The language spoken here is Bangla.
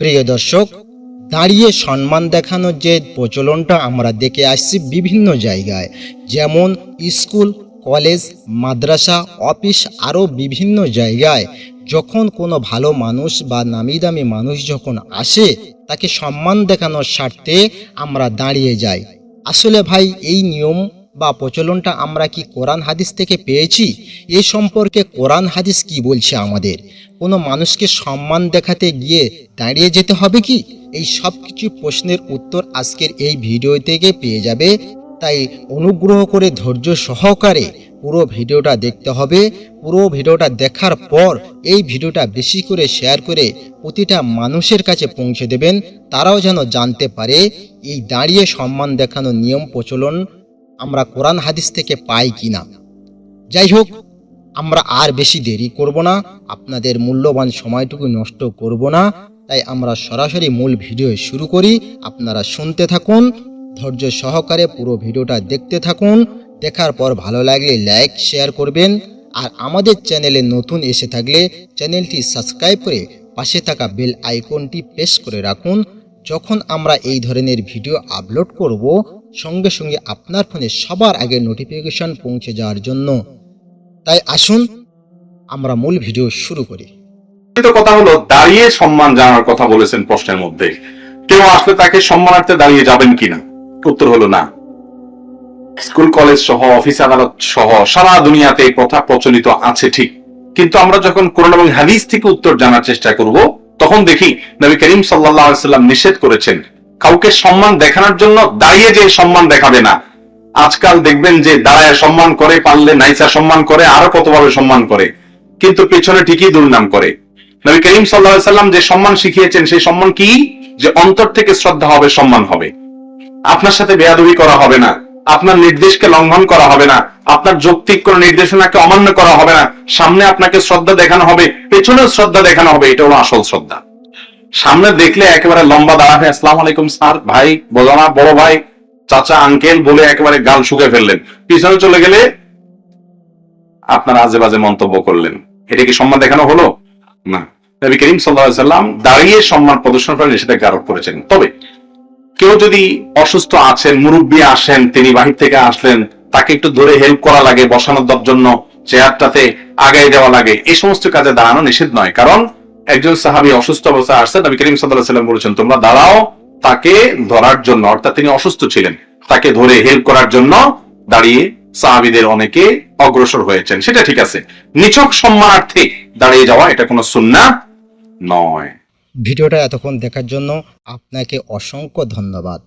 প্রিয় দর্শক, দাঁড়িয়ে সম্মান দেখানোর যে প্রচলনটা আমরা দেখে আসছি বিভিন্ন জায়গায়, যেমন স্কুল, কলেজ, মাদ্রাসা, অফিস আরও বিভিন্ন জায়গায়। যখন কোনো ভালো মানুষ বা নামি দামি মানুষ যখন আসে, তাকে সম্মান দেখানোর স্বার্থে আমরা দাঁড়িয়ে যাই। আসলে ভাই, এই নিয়ম বা প্রচলনটা আমরা কি কোরআন হাদিস থেকে পেয়েছি? এ সম্পর্কে কোরআন হাদিস কি বলছে আমাদের? কোনো মানুষকে সম্মান দেখাতে গিয়ে দাঁড়িয়ে যেতে হবে কি? এই সব কিছু প্রশ্নের উত্তর আজকের এই ভিডিও থেকে পেয়ে যাবে। তাই অনুগ্রহ করে ধৈর্য সহকারে পুরো ভিডিওটা দেখতে হবে। পুরো ভিডিওটা দেখার পর এই ভিডিওটা বেশি করে শেয়ার করে প্রতিটা মানুষের কাছে পৌঁছে দেবেন। তারাও যেন জানতে পারে, এই দাঁড়িয়ে সম্মান দেখানোর নিয়ম প্রচলন আমরা কোরআন হাদিস থেকে পাই কিনা? যাই হোক আমরা আর বেশি দেরি করব না, আপনাদের মূল্যবান সময়টুকু নষ্ট করব না, তাই আমরা সরাসরি মূল ভিডিও শুরু করি। আপনারা শুনতে থাকুন, ধৈর্য সহকারে পুরো ভিডিওটা দেখতে থাকুন, দেখার পর ভালো লাগলে লাইক, শেয়ার করবেন, আর আমাদের চ্যানেলে নতুন এসে থাকলে চ্যানেলটি সাবস্ক্রাইব করে পাশে থাকা বেল আইকনটি প্রেস করে রাখুন। যখন আমরা এই ধরনের ভিডিও আপলোড করব সঙ্গে সঙ্গে আপনার ফোনে সবার আগে নোটিফিকেশন পৌঁছে যাওয়ার জন্য। তাই আসুন, আমরা মূল ভিডিও শুরু করি। কথা হলো, দাঁড়িয়ে সম্মান জানার কথা বলেছেন প্রশ্নের মধ্যে। কেউ আসলে তাকে সম্মানার্থে দাঁড়িয়ে যাবেন কিনা? উত্তর হলো না। স্কুল, কলেজ সহ, অফিস, আদালত সহ, সারা দুনিয়াতে এই প্রথা প্রচলিত আছে ঠিক। কিন্তু আমরা যখন কোরআন এবং হাদিস থেকে উত্তর জানার চেষ্টা করব, তখন দেখি নবী করিম আলাইহি সাল্লাম নিষেধ করেছেন কাউকে সম্মান দেখানোর জন্য দাঁড়িয়ে যে সম্মান দেখাবে না। আজকাল দেখবেন যে দাঁড়ায় সম্মান করে, পারলে নাইসা সম্মান করে, আরও কতভাবে সম্মান করে। কিন্তু পেছনে ঠিকই দুর্নাম করে। নবী করিম সাল্লাহ সাল্লাম যে সম্মান শিখিয়েছেন, সেই সম্মান কি? যে অন্তর থেকে শ্রদ্ধা হবে, সম্মান হবে। আপনার সাথে বেয়াদবি করা হবে না। আপনার নির্দেশকে লঙ্ঘন করা হবে না। আপনার যৌক্তিক কোন নির্দেশনাকে অমান্য করা হবে না। সামনে আপনাকে শ্রদ্ধা দেখানো হবে, পেছনেও শ্রদ্ধা দেখানো হবে, এটা হলো আসল শ্রদ্ধা। সামনে দেখলে একেবারে লম্বা দাঁড়া হয়ে। আসসালাম আলাইকুম, স্যার। ভাই বোঝানা বড় ভাই, চাচা, আঙ্কেল বলে একেবারে গাল শুকে ফেললেন। পিছনে চলে গেলে আপনার আজে বাজে মন্তব্য করলেন। এটা কি সম্মান দেখানো হলো? না। নবী করিম দাঁড়িয়ে সম্মান প্রদর্শন করেন নিষেধাজ্ঞা আরোপ করেছেন তবে কেউ যদি অসুস্থ আছেন, মুরব্বী আসেন, তিনি বাহির থেকে আসলেন, তাকে একটু ধরে হেল্প করা লাগে, বসানোর জন্য, চেয়ারটাতে আগায় দেওয়া লাগে এই সমস্ত কাজে দাঁড়ানো নিষেধ নয়। কারণ একজন সাহাবী অসুস্থ অবস্থায় আসছেন, নবী করিম সাল্লাহ সাল্লাম বলেছেন, তোমরা দাঁড়াও, তাকে ধরার জন্য, অর্থাৎ তিনি অসুস্থ ছিলেন, তাকে ধরে হেল্প করার জন্য দাঁড়িয়ে সাহাবিদের অনেকে অগ্রসর হয়েছেন। সেটা ঠিক আছে। নিছক সম্মানার্থে দাঁড়িয়ে যাওয়া এটা কোনো সুন্না নয়। ভিডিওটা এতক্ষণ দেখার জন্য আপনাকে অসংখ্য ধন্যবাদ।